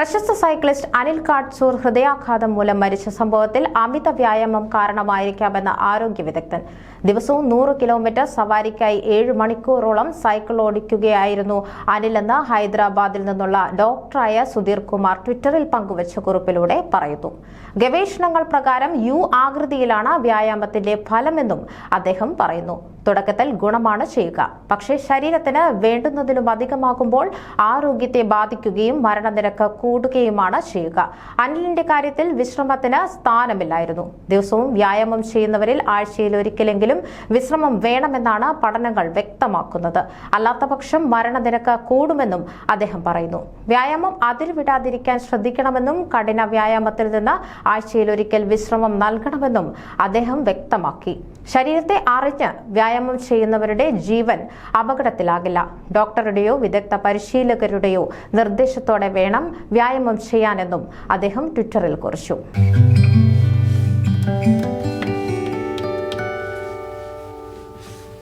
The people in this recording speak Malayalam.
പ്രശസ്ത സൈക്ലിസ്റ്റ് അനിൽ കാട്സൂർ ഹൃദയാഘാതം മൂലം മരിച്ച സംഭവത്തിൽ അമിത വ്യായാമം കാരണമായിരിക്കാമെന്ന് ആരോഗ്യ വിദഗ്ധൻ. ദിവസവും നൂറ് കിലോമീറ്റർ സവാരിക്കായി ഏഴ് മണിക്കൂറോളം സൈക്കിൾ ഓടിക്കുകയായിരുന്നു അനിലെന്ന് ഹൈദരാബാദിൽ നിന്നുള്ള ഡോക്ടറായ സുധീർ കുമാർ ട്വിറ്ററിൽ പങ്കുവച്ച കുറിപ്പിലൂടെ പറയുന്നു. ഗവേഷണങ്ങൾ പ്രകാരം യു ആകൃതിയിലാണ് വ്യായാമത്തിന്റെ ഫലമെന്നും അദ്ദേഹം പറയുന്നു. തുടക്കത്തിൽ ഗുണമാണ് ചെയ്യുക. പക്ഷേ ശരീരത്തിന് വേണ്ടുന്നതിലും അധികമാകുമ്പോൾ ആരോഗ്യത്തെ ബാധിക്കുകയും മരണനിരക്ക് കൂടുകയുമാണ് ചെയ്യുക. അനിലിന്റെ കാര്യത്തിൽ വിശ്രമത്തിന് സ്ഥാനമില്ലായിരുന്നു. ദിവസവും വ്യായാമം ചെയ്യുന്നവരിൽ ആഴ്ചയിൽ ഒരിക്കലെങ്കിലും വിശ്രമം വേണമെന്നാണ് പഠനങ്ങൾ വ്യക്തമാക്കുന്നത്. അല്ലാത്തപക്ഷം മരണനിരക്ക് കൂടുമെന്നും അദ്ദേഹം പറയുന്നു. വ്യായാമം അതിർവിടാതിരിക്കാൻ ശ്രദ്ധിക്കണമെന്നും കഠിന വ്യായാമത്തിൽ നിന്ന് ആഴ്ചയിൽ ഒരിക്കൽ വിശ്രമം നൽകണമെന്നും അദ്ദേഹം വ്യക്തമാക്കി. ശരീരത്തെ അറിഞ്ഞ് വ്യായാമം ചെയ്യുന്നവരുടെ ജീവൻ അപകടത്തിലാകില്ല. ഡോക്ടറുടെയോ വിദഗ്ധ പരിശീലകരുടെയോ നിർദ്ദേശത്തോടെ വേണം വ്യായാമം ചെയ്യാനെന്നും അദ്ദേഹം ട്വിറ്ററിൽ കുറിച്ചു.